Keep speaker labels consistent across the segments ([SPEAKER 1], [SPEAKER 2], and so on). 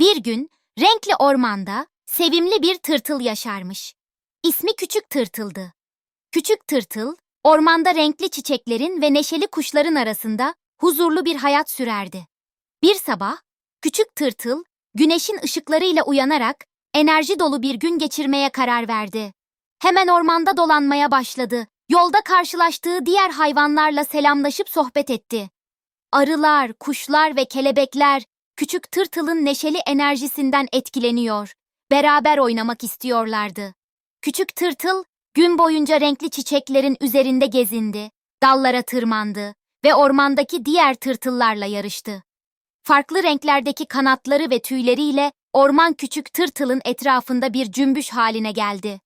[SPEAKER 1] Bir gün renkli ormanda sevimli bir tırtıl yaşarmış. İsmi Küçük Tırtıl'dı. Küçük Tırtıl, ormanda renkli çiçeklerin ve neşeli kuşların arasında huzurlu bir hayat sürerdi. Bir sabah, Küçük Tırtıl, güneşin ışıklarıyla uyanarak enerji dolu bir gün geçirmeye karar verdi. Hemen ormanda dolanmaya başladı. Yolda karşılaştığı diğer hayvanlarla selamlaşıp sohbet etti. Arılar, kuşlar ve kelebekler küçük tırtılın neşeli enerjisinden etkileniyor. Beraber oynamak istiyorlardı. Küçük tırtıl gün boyunca renkli çiçeklerin üzerinde gezindi, dallara tırmandı ve ormandaki diğer tırtıllarla yarıştı. Farklı renklerdeki kanatları ve tüyleriyle orman küçük tırtılın etrafında bir cümbüş haline geldi.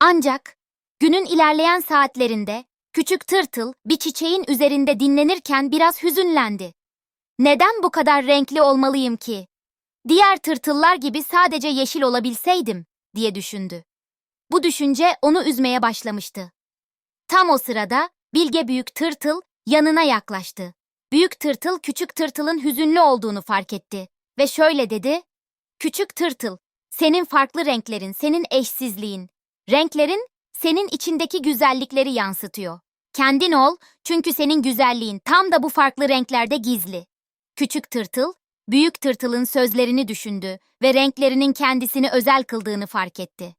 [SPEAKER 1] Ancak günün ilerleyen saatlerinde küçük tırtıl bir çiçeğin üzerinde dinlenirken biraz hüzünlendi. Neden bu kadar renkli olmalıyım ki? Diğer tırtıllar gibi sadece yeşil olabilseydim diye düşündü. Bu düşünce onu üzmeye başlamıştı. Tam o sırada bilge büyük tırtıl yanına yaklaştı. Büyük tırtıl küçük tırtılın hüzünlü olduğunu fark etti ve şöyle dedi: "Küçük tırtıl, senin farklı renklerin, senin eşsizliğin, renklerin senin içindeki güzellikleri yansıtıyor. Kendin ol çünkü senin güzelliğin tam da bu farklı renklerde gizli." Küçük tırtıl, büyük tırtılın sözlerini düşündü ve renklerinin kendisini özel kıldığını fark etti.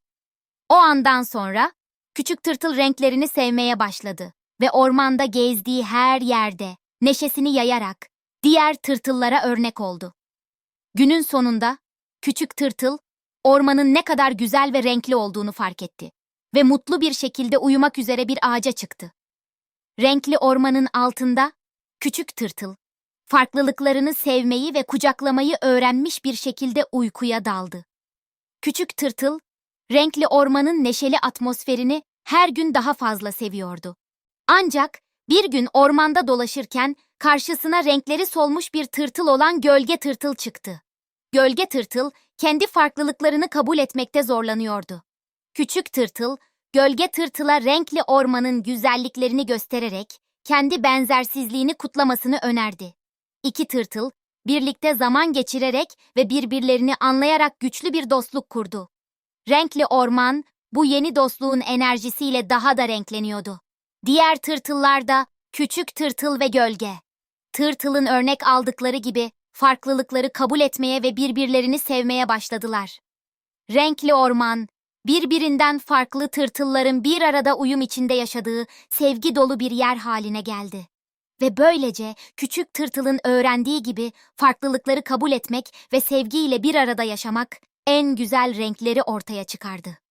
[SPEAKER 1] O andan sonra küçük tırtıl renklerini sevmeye başladı ve ormanda gezdiği her yerde neşesini yayarak diğer tırtıllara örnek oldu. Günün sonunda küçük tırtıl ormanın ne kadar güzel ve renkli olduğunu fark etti ve mutlu bir şekilde uyumak üzere bir ağaca çıktı. Renkli ormanın altında küçük tırtıl farklılıklarını sevmeyi ve kucaklamayı öğrenmiş bir şekilde uykuya daldı. Küçük tırtıl renkli ormanın neşeli atmosferini her gün daha fazla seviyordu. Ancak bir gün ormanda dolaşırken karşısına renkleri solmuş bir tırtıl olan gölge tırtıl çıktı. Gölge tırtıl kendi farklılıklarını kabul etmekte zorlanıyordu. Küçük tırtıl, gölge tırtıla renkli ormanın güzelliklerini göstererek kendi benzersizliğini kutlamasını önerdi. İki tırtıl birlikte zaman geçirerek ve birbirlerini anlayarak güçlü bir dostluk kurdu. Renkli orman bu yeni dostluğun enerjisiyle daha da renkleniyordu. Diğer tırtıllar da küçük tırtıl ve gölge. Tırtılın örnek aldıkları gibi farklılıkları kabul etmeye ve birbirlerini sevmeye başladılar. Renkli orman, birbirinden farklı tırtılların bir arada uyum içinde yaşadığı sevgi dolu bir yer haline geldi. Ve böylece küçük tırtılın öğrendiği gibi farklılıkları kabul etmek ve sevgiyle bir arada yaşamak en güzel renkleri ortaya çıkardı.